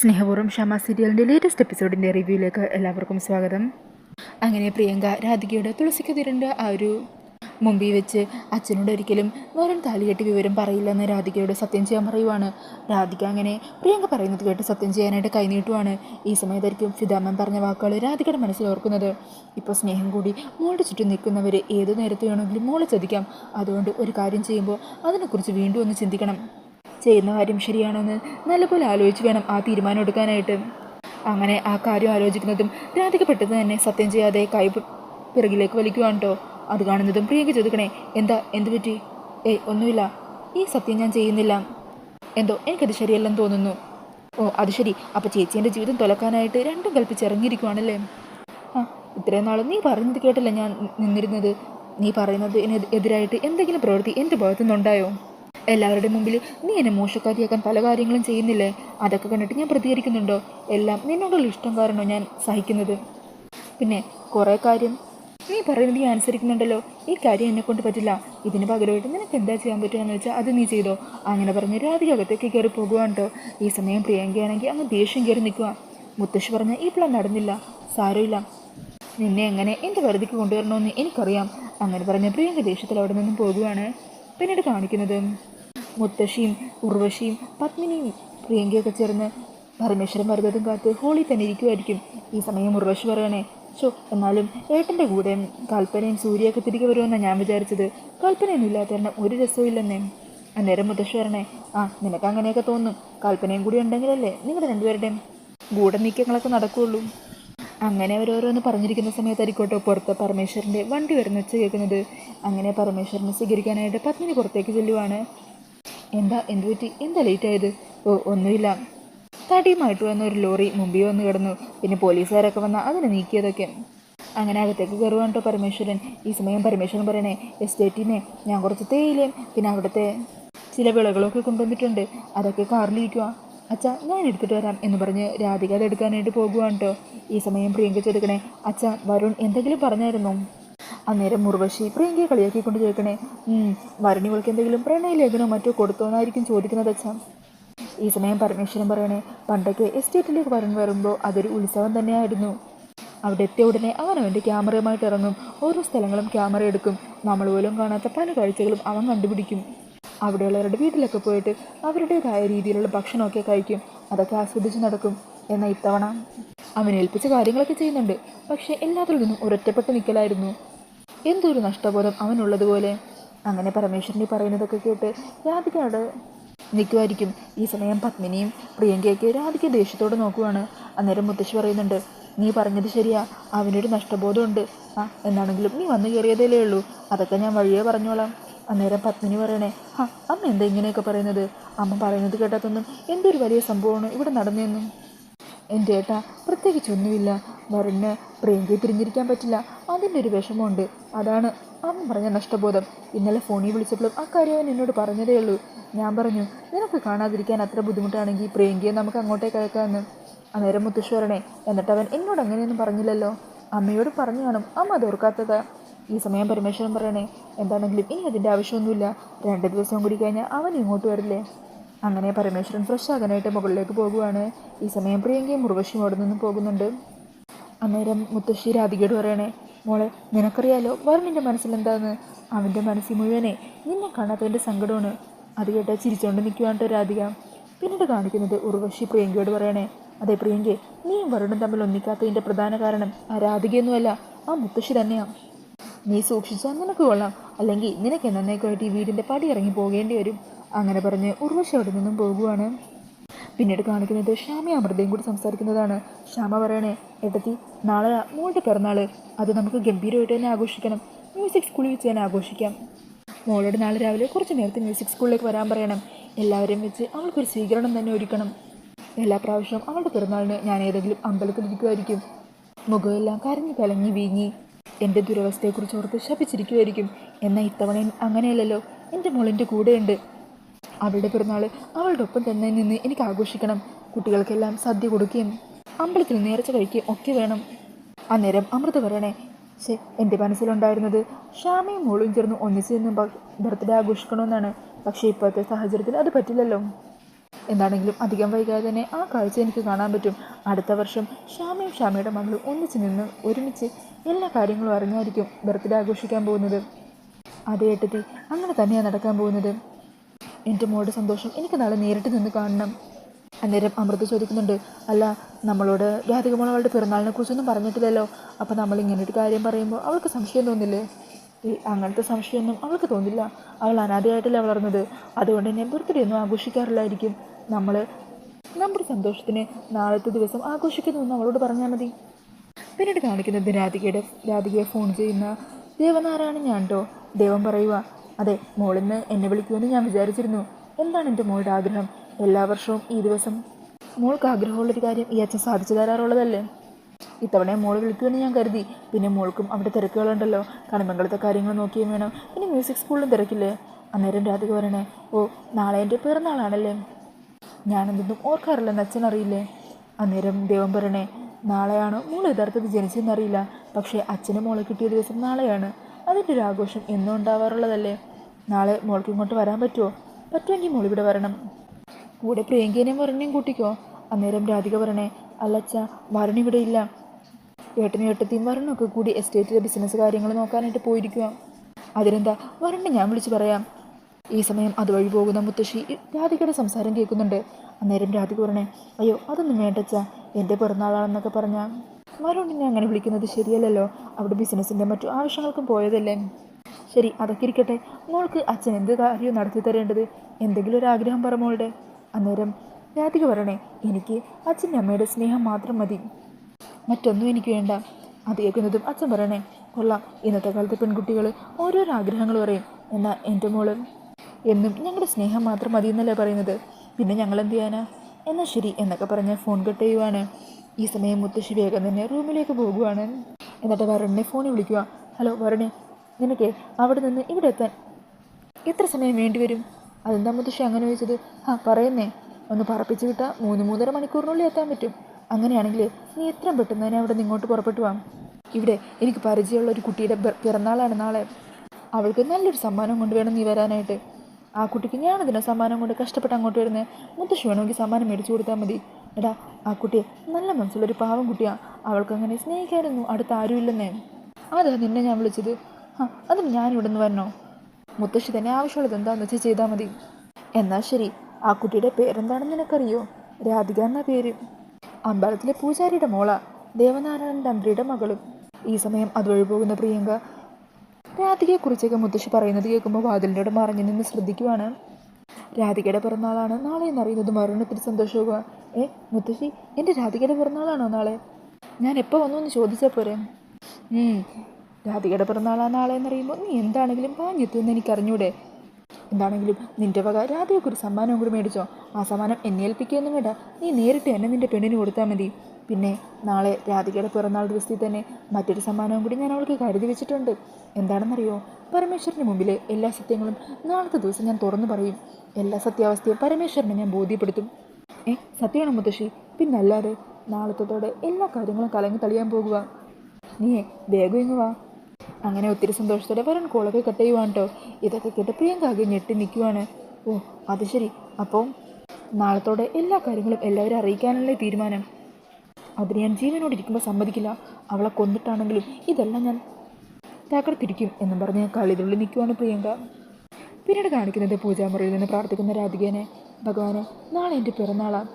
സ്നേഹപൂർവം ഷമ സീരിയലിന്റെ ലേറ്റസ്റ്റ് എപ്പിസോഡിന്റെ റിവ്യൂയിലേക്ക് എല്ലാവർക്കും സ്വാഗതം. അങ്ങനെ പ്രിയങ്ക രാധികയുടെ തുളസിക്ക് തുളസിക്കെതിരന്റെ ആ ഒരു മുമ്പിൽ വെച്ച് അച്ഛനോട് ഒരിക്കലും വേറെ താലികെട്ടി വിവരം പറയില്ലെന്ന് രാധികയോട് സത്യം ചെയ്യാൻ പറയുവാണ്. രാധിക അങ്ങനെ പ്രിയങ്ക പറയുന്നത് കേട്ട് സത്യം ചെയ്യാനായിട്ട് കൈനീട്ടുവാണ് ഈ സമയത്തായിരിക്കും ഫിദാമൻ പറഞ്ഞ വാക്കുകൾ രാധികയുടെ മനസ്സിൽ ഓർക്കുന്നത്. ഇപ്പോൾ സ്നേഹം കൂടി മോളുടെ ചുറ്റും നിൽക്കുന്നവർ ഏത് നേരത്തെ വേണമെങ്കിലും മോളെ ചതിക്കാം. അതുകൊണ്ട് ഒരു കാര്യം ചെയ്യുമ്പോൾ അതിനെക്കുറിച്ച് വീണ്ടും ഒന്ന് ചിന്തിക്കണം. ചെയ്യുന്ന കാര്യം ശരിയാണെന്ന് നല്ലപോലെ ആലോചിച്ച് വേണം ആ തീരുമാനം എടുക്കാനായിട്ട്. അങ്ങനെ ആ കാര്യം ആലോചിക്കുന്നതും രാധിക പെട്ടെന്ന് തന്നെ സത്യം ചെയ്യാതെ കൈ പിറകിലേക്ക് വലിക്കുവാണ് കേട്ടോ അത് കാണുന്നതും പ്രിയങ്ക ചോദിക്കണേ എന്താ എന്ത് പറ്റി? ഏയ് ഒന്നുമില്ല. ഈ സത്യം ഞാൻ ചെയ്യുന്നില്ല. എന്തോ എനിക്കത് ശരിയല്ലെന്ന് തോന്നുന്നു. ഓ അത് ശരി. അപ്പോൾ ചേച്ചീന്റെ ജീവിതം തുലക്കാനായിട്ട് രണ്ടും കൽപ്പിച്ചിറങ്ങിയിരിക്കുവാണല്ലേ? ആ ഇത്രയും നാൾ നീ പറയുന്നത് കേട്ടല്ല ഞാൻ നിന്നിരുന്നത്? നീ പറയുന്നത് എതിരായിട്ട് എന്തെങ്കിലും പ്രവൃത്തി എന്റെ ഭാഗത്തു നിന്നുണ്ടായോ എല്ലാവരുടെ മുമ്പിൽ നീ എന്നെ മോശക്കാരിയാക്കാൻ പല കാര്യങ്ങളും ചെയ്യുന്നില്ലേ? അതൊക്കെ കണ്ടിട്ട് ഞാൻ പ്രതികരിക്കുന്നുണ്ടോ? എല്ലാം നിന്നോടുള്ള ഇഷ്ടം കാരണോ ഞാൻ സഹിക്കുന്നത്? പിന്നെ കുറേ കാര്യം. നീ പറയുന്നത് ഞാൻ അനുസരിക്കുന്നുണ്ടല്ലോ. ഈ കാര്യം എന്നെ കൊണ്ട് പറ്റില്ല. ഇതിന് പകരമായിട്ട് നിനക്ക് എന്താ ചെയ്യാൻ പറ്റുകയെന്ന് വെച്ചാൽ അത് നീ ചെയ്തോ? അങ്ങനെ പറഞ്ഞ് രാധിക അകത്തേക്ക് കയറി പോകുവാണ്ടോ ഈ സമയം പ്രിയങ്കയാണെങ്കിൽ അങ്ങ് ദേഷ്യം കയറി നിൽക്കുക മുത്തശ്ശി പറഞ്ഞ ഈ പ്ലാൻ നടന്നില്ല. സാരമില്ല. നിന്നെ എങ്ങനെ എന്റെ വെറുതെക്ക് കൊണ്ടുവരണമെന്ന് എനിക്കറിയാം. അങ്ങനെ പറഞ്ഞ പ്രിയങ്ക ദേഷ്യത്തിൽ അവിടെ നിന്നും പോകുകയാണ് പിന്നീട് കാണിക്കുന്നത് മുത്തശ്ശിയും ഉർവശിയും പത്മിനിയും പ്രിയങ്കയൊക്കെ ചേർന്ന് പരമേശ്വരൻ പർവതം കാത്ത് ഹോളി തന്നെ ഇരിക്കുമായിരിക്കും ഈ സമയം ഉർവശി പറയണേ ചോ എന്നാലും ഏട്ടന്റെ കൂടെ കൽപ്പനയും സൂര്യയൊക്കെ തിരികെ വരുമെന്നാണ് ഞാൻ വിചാരിച്ചത്. കൽപ്പനയൊന്നും ഇല്ലാത്ത ഒരു രസവും ഇല്ലെന്നേ അന്നേരം പറയണേ ആ നിനക്ക് അങ്ങനെയൊക്കെ തോന്നും. കൽപ്പനയും കൂടി ഉണ്ടെങ്കിലല്ലേ നിങ്ങളുടെ രണ്ടുപേരുടെയും ഗൂഢനീക്കങ്ങളൊക്കെ നടക്കുകയുള്ളൂ അങ്ങനെ അവരോരോന്ന് പറഞ്ഞിരിക്കുന്ന സമയത്തായിരിക്കോട്ടോ പുറത്ത് പരമേശ്വരന്റെ വണ്ടി വരുന്ന വെച്ച് കേൾക്കുന്നത്. അങ്ങനെ പരമേശ്വരനെ സ്വീകരിക്കാനായിട്ട് പത്മിനി പുറത്തേക്ക് ചെല്ലുവാണ്. എന്താ എന്ത് പറ്റി? എന്താ ലേറ്റ് ആയത്? ഓ ഒന്നുമില്ല. തടിയുമായിട്ട് വന്ന ഒരു ലോറി മുമ്പിൽ വന്ന് കിടന്നു. പിന്നെ പോലീസുകാരൊക്കെ വന്ന അതിനെ നീക്കിയതൊക്കെ. അങ്ങനെ അകത്തേക്ക് കയറുവാണ് കേട്ടോ പരമേശ്വരൻ. ഈ സമയം പരമേശ്വരൻ പറയണേ എസ്റ്റേറ്റിനെ ഞാൻ കുറച്ച് തേയിലയും പിന്നെ അവിടുത്തെ ചില വിളകളൊക്കെ കൊണ്ടുവന്നിട്ടുണ്ട്. അതൊക്കെ കാറിലിരിക്കുക അച്ഛാ ഞാൻ എടുത്തിട്ട് വരാം എന്ന് പറഞ്ഞ് രാധിക അത് എടുക്കാനായിട്ട് പോകുവാണ് കേട്ടോ ഈ സമയം പ്രിയങ്ക ചോദിക്കണേ അച്ഛ വരുൺ എന്തെങ്കിലും പറഞ്ഞായിരുന്നോ? അന്നേരം മുർവശി പ്രിയങ്കയെ കളിയാക്കിക്കൊണ്ട് ചോദിക്കണേ "ഉം, വരുൺ ഇവൾക്ക് എന്തെങ്കിലും പ്രണയലേഖനോ മറ്റോ കൊടുത്തോന്നായിരിക്കും ചോദിക്കുന്നത് അച്ഛാ. ഈ സമയം പരമേശ്വരൻ പറയണേ പണ്ടൊക്കെ എസ്റ്റേറ്റിലേക്ക് വരുൺ വരുമ്പോൾ അതൊരു ഉത്സവം തന്നെയായിരുന്നു. അവിടെ എത്തിയ ഉടനെ അവൻ അവന്റെ ക്യാമറയുമായിട്ട് ഇറങ്ങും. ഓരോ സ്ഥലങ്ങളും ക്യാമറ എടുക്കും. നമ്മൾ പോലും കാണാത്ത പല കാഴ്ചകളും അവൻ കണ്ടുപിടിക്കും. അവിടെയുള്ളവരുടെ വീട്ടിലൊക്കെ പോയിട്ട് അവരുടേതായ രീതിയിലുള്ള ഭക്ഷണമൊക്കെ കഴിക്കും. അതൊക്കെ ആസ്വദിച്ച് നടക്കും. എന്നാൽ ഇത്തവണ അവൻ ഏൽപ്പിച്ച കാര്യങ്ങളൊക്കെ ചെയ്യുന്നുണ്ട്. പക്ഷേ എല്ലാത്തിൽ നിന്നും ഒരൊറ്റപ്പെട്ട് നിൽക്കലായിരുന്നു എന്തൊരു നഷ്ടബോധം അവനുള്ളതുപോലെ അങ്ങനെ പരമേശ്വരനെ പറയുന്നതൊക്കെ കേട്ട് രാധികയുടെ നിൽക്കുമായിരിക്കും ഈ സമയം പത്മിനിയും പ്രിയങ്കയൊക്കെ രാധിക ദേഷ്യത്തോടെ നോക്കുവാണ്. അന്നേരം മുത്തശ്ശി പറയുന്നുണ്ട് നീ പറഞ്ഞത് ശരിയാ. അവനൊരു നഷ്ടബോധമുണ്ട്. ആ എന്നാണെങ്കിലും നീ വന്നു കയറിയതേ ഉള്ളൂ. അതൊക്കെ ഞാൻ വഴിയേ പറഞ്ഞോളാം. അന്നേരം പത്മിനി പറയണേ ആ അമ്മ എന്താ ഇങ്ങനെയൊക്കെ പറയുന്നത്? അമ്മ പറയുന്നത് കേട്ടാത്തൊന്നും എന്തൊരു വലിയ സംഭവമാണ് ഇവിടെ നടന്നതെന്നും. എന്റെ ഏട്ടാ പ്രത്യേകിച്ചൊന്നുമില്ല വരന് പ്രിയങ്കയെ തിരിഞ്ഞിരിക്കാൻ പറ്റില്ല. അതിന്റെ ഒരു വിഷമമുണ്ട്. അതാണ് അവൻ പറഞ്ഞ നഷ്ടബോധം. ഇന്നലെ ഫോണിൽ വിളിച്ചപ്പോഴും ആ കാര്യം അവൻ എന്നോട് പറഞ്ഞതേ ഉള്ളൂ. ഞാൻ പറഞ്ഞു നിനക്ക് കാണാതിരിക്കാൻ അത്ര ബുദ്ധിമുട്ടാണെങ്കിൽ പ്രിയങ്കയെ നമുക്ക് അങ്ങോട്ടേക്ക് അയക്കാമെന്ന്. അന്നേരം പറയണേ എന്നിട്ട് അവൻ എന്നോട് അങ്ങനെയൊന്നും പറഞ്ഞില്ലല്ലോ. അമ്മയോട് പറഞ്ഞു കാണും. അമ്മ അത് ഈ സമയം പരമേശ്വരൻ പറയണേ എന്താണെങ്കിലും ഇനി അതിന്റെ ആവശ്യമൊന്നുമില്ല. രണ്ട് ദിവസം കൂടി കഴിഞ്ഞാൽ അവൻ ഇങ്ങോട്ട് വരില്ലേ? അങ്ങനെ പരമേശ്വരൻ ഫ്രഷ് ആകാനായിട്ട് മുകളിലേക്ക് പോകുവാണ്. ഈ സമയം പ്രിയങ്കയും മുറുവശിയും അവിടെ നിന്ന് പോകുന്നുണ്ട്. അന്നേരം മുത്തശ്ശി രാധികയോട് പറയണേ മോളെ നിനക്കറിയാലോ വരുണിന്റെ മനസ്സിൽ എന്താന്ന് അവന്റെ മനസ്സിൽ മുഴുവനെ നിന്നെ കാണാത്തതിന്റെ സങ്കടമാണ്. അത് കേട്ടാൽ ചിരിച്ചുകൊണ്ട് നിൽക്കുവാണ് രാധിക. പിന്നീട് കാണിക്കുന്നത് ഉർവശി പ്രിയങ്കയോട് പറയണേ അതെ പ്രിയങ്കെ നീയും വരുണും തമ്മിൽ ഒന്നിക്കാത്തതിന്റെ പ്രധാന കാരണം ആ രാധികയൊന്നുമല്ല ആ മുത്തശ്ശി തന്നെയാണ് നീ സൂക്ഷിച്ചാൽ നിനക്ക് കൊള്ളാം. അല്ലെങ്കിൽ നിനക്ക് എന്നേക്കുമായിട്ട് ഈ വീടിന്റെ പടി ഇറങ്ങി പോകേണ്ടി വരും. അങ്ങനെ പറഞ്ഞ് ഉർവശ അവിടെ നിന്നും പോകുവാണ്. പിന്നീട് കാണിക്കുന്നത് ശ്യാമ അമൃതയും കൂടി സംസാരിക്കുന്നതാണ്. ശ്യാമ പറയണേ എട്ടത്തി നാളെ മോളുടെ പിറന്നാൾ അത് നമുക്ക് ഗംഭീരമായിട്ട് തന്നെ ആഘോഷിക്കണം. മ്യൂസിക് സ്കൂളിൽ വെച്ച് തന്നെ ആഘോഷിക്കാം. മോളോട് നാളെ രാവിലെ കുറച്ച് നേരത്തെ മ്യൂസിക് സ്കൂളിലേക്ക് വരാൻ പറയണം. എല്ലാവരെയും വെച്ച് അവൾക്കൊരു സ്വീകരണം തന്നെ ഒരുക്കണം. എല്ലാ പ്രാവശ്യവും അവളുടെ പിറന്നാളിന് ഞാൻ ഏതെങ്കിലും അമ്പലത്തിലിരിക്കുമായിരിക്കും മുഖമെല്ലാം കരഞ്ഞു കലങ്ങി വീങ്ങി. എന്റെ ദുരവസ്ഥയെക്കുറിച്ച് ഓർത്ത് ശപിച്ചിരിക്കുമായിരിക്കും എന്നാൽ ഇത്തവണ അങ്ങനെയല്ലല്ലോ. എന്റെ മോളിന്റെ കൂടെയുണ്ട്. അവളുടെ പിറന്നാൾ അവളുടെ ഒപ്പം തന്നെ നിന്ന് എനിക്ക് ആഘോഷിക്കണം. കുട്ടികൾക്കെല്ലാം സദ്യ കൊടുക്കുകയും അമ്പലത്തിൽ നേർച്ച കഴിക്കുകയും ഒക്കെ വേണം. അന്നേരം അമൃത പറയണേ ശെ എന്റെ മനസ്സിലുണ്ടായിരുന്നത് ഷാമയും മോളും ചേർന്ന് ഒന്നിച്ച് നിന്ന് ബർത്ത്ഡേ ആഘോഷിക്കണമെന്നാണ്. പക്ഷേ ഇപ്പോഴത്തെ സാഹചര്യത്തിൽ അത് പറ്റില്ലല്ലോ. എന്താണെങ്കിലും അധികം വൈകാതെ തന്നെ ആ കാഴ്ച എനിക്ക് കാണാൻ പറ്റും. അടുത്ത വർഷം ഷാമിയും ഷാമിയുടെ മകളും ഒന്നിച്ച് നിന്ന് ഒരുമിച്ച് എല്ലാ കാര്യങ്ങളും അറിഞ്ഞായിരിക്കും ബർത്ത്ഡേ ആഘോഷിക്കാൻ പോകുന്നത്. അതേ ഏട്ടത്തി അങ്ങനെ തന്നെയാണ് നടക്കാൻ പോകുന്നത്. എന്റെ മോളുടെ സന്തോഷം എനിക്ക് നാളെ നേരിട്ട് നിന്ന് കാണണം. അന്നേരം അമൃത ചോദിക്കുന്നുണ്ട് അല്ല നമ്മളോട് രാധികമോൾ അവളുടെ പിറന്നാളിനെ കുറിച്ചൊന്നും പറഞ്ഞിട്ടില്ലല്ലോ. അപ്പോൾ നമ്മൾ ഇങ്ങനെ ഒരു കാര്യം പറയുമ്പോൾ അവൾക്ക് സംശയം തോന്നില്ലേ? ഈ അങ്ങനത്തെ സംശയമൊന്നും അവൾക്ക് തോന്നില്ല. അവൾ അനാഥയായിട്ടല്ലേ വളർന്നത്. അതുകൊണ്ട് തന്നെ ബർത്ത്ഡേ ഒന്നും ആഘോഷിക്കാറില്ലായിരിക്കും. നമ്മൾ നമ്മുടെ സന്തോഷത്തിന് നാളത്തെ ദിവസം ആഘോഷിക്കുന്നു അവളോട് പറഞ്ഞാൽ മതി. പിന്നീട് കാണിക്കുന്നത് രാധികയുടെ രാധികയെ ഫോൺ ചെയ്യുന്ന ദേവനാരായണൻ ഞാൻ കേട്ടോ ദേവൻ പറയുക അതെ മോളിന്ന് എന്നെ വിളിക്കുമെന്ന് ഞാൻ വിചാരിച്ചിരുന്നു. എന്താണ് എന്റെ മോളുടെ ആഗ്രഹം? എല്ലാ വർഷവും ഈ ദിവസം മോൾക്ക് ആഗ്രഹമുള്ളൊരു കാര്യം ഈ അച്ഛൻ സാധിച്ചു തരാറുള്ളതല്ലേ? ഇത്തവണ മോൾ വിളിക്കുമെന്ന് ഞാൻ കരുതി. പിന്നെ മോൾക്കും അവിടെ തിരക്കുകളുണ്ടല്ലോ. കണിമംഗലത്തെ കാര്യങ്ങൾ നോക്കിയും വേണം. പിന്നെ മ്യൂസിക് സ്കൂളിലും തിരക്കില്ലേ? അന്നേരം രാധിക പറയണേ ഓ നാളെ എന്റെ പിറന്നാളാണല്ലേ? ഞാനെന്തൊന്നും ഓർക്കാറില്ലെന്ന് അച്ഛൻ അറിയില്ലേ അന്നേരം ദേവം പറയണേ നാളെയാണോ? മോൾ യഥാർത്ഥത്തിൽ ജനിച്ചതെന്നറിയില്ല പക്ഷേ അച്ഛനും മോളെ കിട്ടിയ ദിവസം നാളെയാണ്. അതിന്റെ ഒരു ആഘോഷം എന്നും ഉണ്ടാവാറുള്ളതല്ലേ? നാളെ മോൾക്ക് ഇങ്ങോട്ട് വരാൻ പറ്റുമോ? പറ്റുമെങ്കിൽ മോൾ ഇവിടെ വരണം. കൂടെ പ്രിയങ്കേനെയും വരണേയും കൂട്ടിക്കോ. അന്നേരം രാധിക പറയണേ അല്ലച്ച വരണി ഇവിടെ ഇല്ല. ഏട്ടനും ഏട്ടത്തിയും വരണമൊക്കെ കൂടി എസ്റ്റേറ്റിലെ ബിസിനസ് കാര്യങ്ങൾ നോക്കാനായിട്ട് പോയിരിക്കുക അതിനെന്താ? വരണ്ട ഞാൻ വിളിച്ച് പറയാം. ഈ സമയം അതുവഴി പോകുന്ന മുത്തശ്ശി രാധികയുടെ സംസാരം കേൾക്കുന്നുണ്ട്. അന്നേരം രാധിക പറഞ്ഞേ അയ്യോ അതൊന്നും വേണ്ടച്ച. എന്റെ പിറന്നാളാണെന്നൊക്കെ പറഞ്ഞാൽ മരുണിനെ അങ്ങനെ വിളിക്കുന്നത് ശരിയല്ലല്ലോ. അവിടെ ബിസിനസ്സിന്റെ മറ്റു ആവശ്യങ്ങൾക്കും പോയതല്ലേ. ശരി അതൊക്കെ ഇരിക്കട്ടെ. മോൾക്ക് അച്ഛൻ എന്ത് കാര്യവും നടത്തി തരേണ്ടത്? എന്തെങ്കിലും ഒരു ആഗ്രഹം പറ മോളുടെ. അന്നേരം രാധിക പറയണേ എനിക്ക് അച്ഛന്റെ അമ്മയുടെ സ്നേഹം മാത്രം മതി. മറ്റൊന്നും എനിക്ക് വേണ്ട. അത് കേൾക്കുന്നതും അച്ഛൻ പറയണേ കൊള്ളാം. ഇന്നത്തെ കാലത്തെ പെൺകുട്ടികൾ ഓരോരോ ആഗ്രഹങ്ങൾ പറയും. എന്നാൽ എന്റെ മോൾ എന്നും ഞങ്ങളുടെ സ്നേഹം മാത്രം മതി എന്നല്ലേ പറയുന്നത്. പിന്നെ ഞങ്ങൾ എന്ത് ചെയ്യാനാ? എന്നാൽ ശരി എന്നൊക്കെ പറഞ്ഞ് ഫോൺ കട്ട് ചെയ്യുവാണ്. ഈ സമയം മുത്തശ്ശി വേഗം തന്നെ റൂമിലേക്ക് പോകുവാണ്. എന്നിട്ട് വരുണിനെ ഫോണിൽ വിളിക്കുക ഹലോ വരണേ നിനക്ക് അവിടെ നിന്ന് ഇവിടെ എത്താൻ എത്ര സമയം വേണ്ടി വരും? അതെന്താ മുത്തശ്ശി അങ്ങനെ ചോദിച്ചത്? ആ പറയുന്നേ ഒന്ന് പറപ്പിച്ച് വിട്ടാൽ മൂന്ന് മൂന്നര മണിക്കൂറിനുള്ളിൽ എത്താൻ പറ്റും. അങ്ങനെയാണെങ്കിൽ നീ എത്രയും പെട്ടെന്ന് തന്നെ അവിടെ നിന്ന് ഇങ്ങോട്ട് പുറപ്പെട്ടു വാ. ഇവിടെ എനിക്ക് പരിചയമുള്ള ഒരു കുട്ടിയുടെ പിറന്നാളാണ് നാളെ. അവൾക്ക് നല്ലൊരു സമ്മാനം കൊണ്ടുവേണം നീ വരാനായിട്ട്. ആ കുട്ടിക്ക് ഞാനതിനെ സമ്മാനം കൊണ്ട് കഷ്ടപ്പെട്ട് അങ്ങോട്ട് വരുന്നത് മുത്തശ്ശി വേണമെങ്കിൽ സമ്മാനം മേടിച്ചു കൊടുത്താൽ മതി. എടാ ആ കുട്ടിയെ നല്ല മനസ്സുള്ളൊരു പാവം കുട്ടിയാണ് അവൾക്ക് അങ്ങനെ സ്നേഹിക്കാനൊന്നും അടുത്ത് ആരുമില്ലെന്നേ അതാ നിന്നെ ഞാൻ വിളിച്ചത്. ആ അതും ഞാനിവിടെ നിന്ന് വരണോ? മുത്തശ്ശി തന്നെ ആവശ്യമുള്ളത് എന്താണെന്ന് വെച്ചാൽ ചെയ്താൽ മതി. എന്നാൽ ശരി ആ കുട്ടിയുടെ പേരെന്താണെന്ന് നിനക്കറിയോ? രാധിക എന്ന പേര്? അമ്പലത്തിലെ പൂജാരിയുടെ മോള. ദേവനാരായണൻ തന്ത്രിയുടെ മകളും. ഈ സമയം അതുവഴി പോകുന്ന പ്രിയങ്ക രാധികയെക്കുറിച്ചൊക്കെ മുത്തശ്ശി പറയുന്നത് കേൾക്കുമ്പോൾ വാതിലിന്റെ മറിഞ്ഞു നിന്ന് ശ്രദ്ധിക്കുവാണ്. രാധികയുടെ പിറന്നാളാണ് നാളെ എന്നറിയുന്നത് മരണത്തിന് സന്തോഷവുക ഏ മുത്തശ്ശി എന്റെ രാധികയുടെ പിറന്നാളാണോ നാളെ? ഞാൻ എപ്പോൾ വന്നു എന്ന് ചോദിച്ചാൽ പോരെ രാധികയുടെ പിറന്നാളാണ് നാളെ എന്നറിയുമ്പോൾ നീ എന്താണെങ്കിലും പാഞ്ഞെത്തുമെന്ന് എനിക്ക് അറിഞ്ഞൂടെ എന്താണെങ്കിലും നിന്റെ വക രാധയൊക്കെ ഒരു സമ്മാനം കൂടി മേടിച്ചോ. ആ സമ്മാനം എന്നെ ഏൽപ്പിക്കുകയൊന്നും വേണ്ട. നീ നേരിട്ട് എന്നെ നിന്റെ പെണ്ണിന് കൊടുത്താൽ മതി. പിന്നെ നാളെ രാധികയുടെ പിറന്നാൾ ദിവസത്തിൽ തന്നെ മറ്റൊരു സമ്മാനവും കൂടി ഞാൻ അവൾക്ക് കരുതി വെച്ചിട്ടുണ്ട്. എന്താണെന്നറിയോ? പരമേശ്വരന് മുമ്പിൽ എല്ലാ സത്യങ്ങളും നാളത്തെ ദിവസം ഞാൻ തുറന്നു പറയും. എല്ലാ സത്യാവസ്ഥയും പരമേശ്വരനെ ഞാൻ ബോധ്യപ്പെടുത്തും. ഏ സത്യമാണ് മുത്തശ്ശി? പിന്നല്ലാതെ നാളത്തത്തോടെ എല്ലാ കാര്യങ്ങളും കലങ്ങി തളിയാൻ പോകുക നീ വേഗം ഇങ്ങ് വാ. അങ്ങനെ ഒത്തിരി സന്തോഷത്തോടെ വരൻ കോളൊക്കെ കട്ട് ചെയ്യുവാണ് കേട്ടോ ഇതൊക്കെ കേട്ട് പ്രിയങ്ക ആകെ ഞെട്ടി നിൽക്കുവാണ്. ഓ അത് ശരി. അപ്പോൾ നാളത്തോടെ എല്ലാ കാര്യങ്ങളും എല്ലാവരും അറിയിക്കാനുള്ള തീരുമാനം. അതിന് ഞാൻ ജീവനോട് ഇരിക്കുമ്പോൾ സമ്മതിക്കില്ല. അവളെ കൊന്നിട്ടാണെങ്കിലും ഇതെല്ലാം ഞാൻ തകർത്തിരിക്കും എന്നും പറഞ്ഞ് കളിതുള്ളി നിൽക്കുവാണ് പ്രിയങ്ക. പിന്നീട് കാണിക്കുന്നത് പൂജാമുറിയിൽ നിന്ന് പ്രാർത്ഥിക്കുന്ന രാധികേനെ. ഭഗവാനെ നാളെ എന്റെ പിറന്നാളാണ്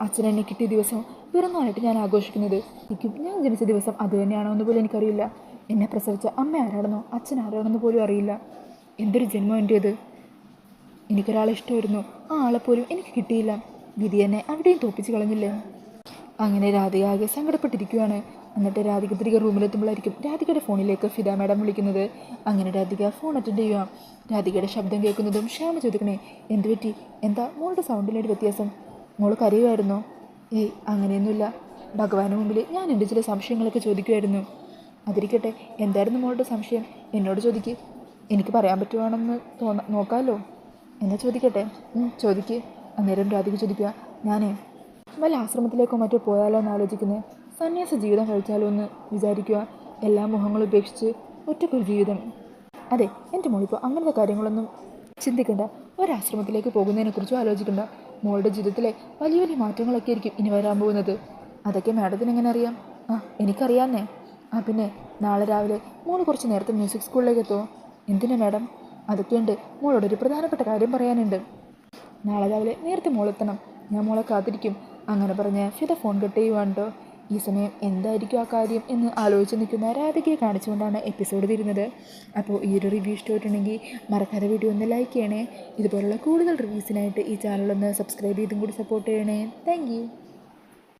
അച്ഛൻ എന്നെ കിട്ടിയ ദിവസം പിറന്നാളായിട്ട് ഞാൻ ആഘോഷിക്കുന്നത്. എനിക്കും ഞാൻ ജനിച്ച ദിവസം അത് തന്നെയാണോ എന്ന് പോലും എനിക്കറിയില്ല. എന്നെ പ്രസവിച്ച അമ്മ ആരാണെന്നോ അച്ഛൻ ആരാണെന്ന് പോലും അറിയില്ല. എന്തൊരു ജന്മം എന്റേത്. എനിക്കൊരാളെ ഇഷ്ടമായിരുന്നു. ആ ആളെപ്പോലും പോലും എനിക്ക് കിട്ടിയില്ല. വിധി എന്നെ അവിടെയും തോപ്പിച്ച് കളഞ്ഞില്ലേ? അങ്ങനെ രാധിക ആകെ സങ്കടപ്പെട്ടിരിക്കുകയാണ് എന്നിട്ട് രാധിക തിരികെ റൂമിലെത്തുമ്പോഴായിരിക്കും രാധികയുടെ ഫോണിലേക്ക് ഫിദ മാഡം വിളിക്കുന്നത്. അങ്ങനെ രാധിക ഫോൺ അറ്റൻഡ് ചെയ്യുക രാധികയുടെ ശബ്ദം കേൾക്കുന്നതും ക്ഷേമ ചോദിക്കണേ എന്ത് പറ്റി? എന്താ മോളുടെ സൗണ്ടിലൊരു വ്യത്യാസം? മോൾ കരയുമായിരുന്നോ ഏയ് അങ്ങനെയൊന്നുമില്ല. ഭഗവാന് മുമ്പിൽ ഞാൻ എന്റെ ചില സംശയങ്ങളൊക്കെ ചോദിക്കുമായിരുന്നു അതിരിക്കട്ടെ എന്തായിരുന്നു മോളുടെ സംശയം? എന്നോട് ചോദിക്ക്. എനിക്ക് പറയാൻ പറ്റുവാണെന്ന് തോന്ന നോക്കാമല്ലോ എന്നാൽ ചോദിക്കട്ടെ. ചോദിക്ക്. അന്നേരം രാധിക ചോദിക്കുക ഞാനേ വല്ല ആശ്രമത്തിലേക്കോ മറ്റോ പോയാലോ എന്ന് ആലോചിക്കുന്നത് സന്യാസ ജീവിതം കഴിച്ചാലോ എന്ന് വിചാരിക്കുക എല്ലാ മുഖങ്ങളും ഉപേക്ഷിച്ച് ഒറ്റക്കൊരു ജീവിതം. അതെ എന്റെ മോളിപ്പോൾ അങ്ങനത്തെ കാര്യങ്ങളൊന്നും ചിന്തിക്കണ്ട. ഒരാശ്രമത്തിലേക്ക് പോകുന്നതിനെക്കുറിച്ചും ആലോചിക്കണ്ട. മോളുടെ ജീവിതത്തിലെ വലിയ വലിയ മാറ്റങ്ങളൊക്കെ ആയിരിക്കും ഇനി വരാൻ പോകുന്നത്. അതൊക്കെ മാഡത്തിന് എങ്ങനെ അറിയാം? ആ എനിക്കറിയാന്നേ. ആ പിന്നെ നാളെ രാവിലെ മോൾ കുറച്ച് നേരത്തെ മ്യൂസിക് സ്കൂളിലേക്ക് എത്തുമോ എന്തിനാ മാഡം? അതൊക്കെയുണ്ട് മോളോടൊരു പ്രധാനപ്പെട്ട കാര്യം പറയാനുണ്ട്. നാളെ രാവിലെ നേരത്തെ മോളെത്തണം. ഞാൻ മോളെ കാത്തിരിക്കും. അങ്ങനെ പറഞ്ഞ് ഫിത ഫോൺ കട്ട് ചെയ്യുവാണ് കേട്ടോ ഈ സമയം എന്തായിരിക്കും ആ കാര്യം എന്ന് ആലോചിച്ച് നിൽക്കുന്ന രാധികയെ കാണിച്ചുകൊണ്ടാണ് എപ്പിസോഡ് തരുന്നത് അപ്പോൾ ഈ ഒരു റിവ്യൂ ഇഷ്ടമായിട്ടുണ്ടെങ്കിൽ മറക്കാതെ വീഡിയോ ഒന്ന് ലൈക്ക് ചെയ്യണേ. ഇതുപോലുള്ള കൂടുതൽ റിവ്യൂസിനായിട്ട് ഈ ചാനലൊന്ന് സബ്സ്ക്രൈബ് ചെയ്തും കൂടി സപ്പോർട്ട് ചെയ്യണേ. താങ്ക്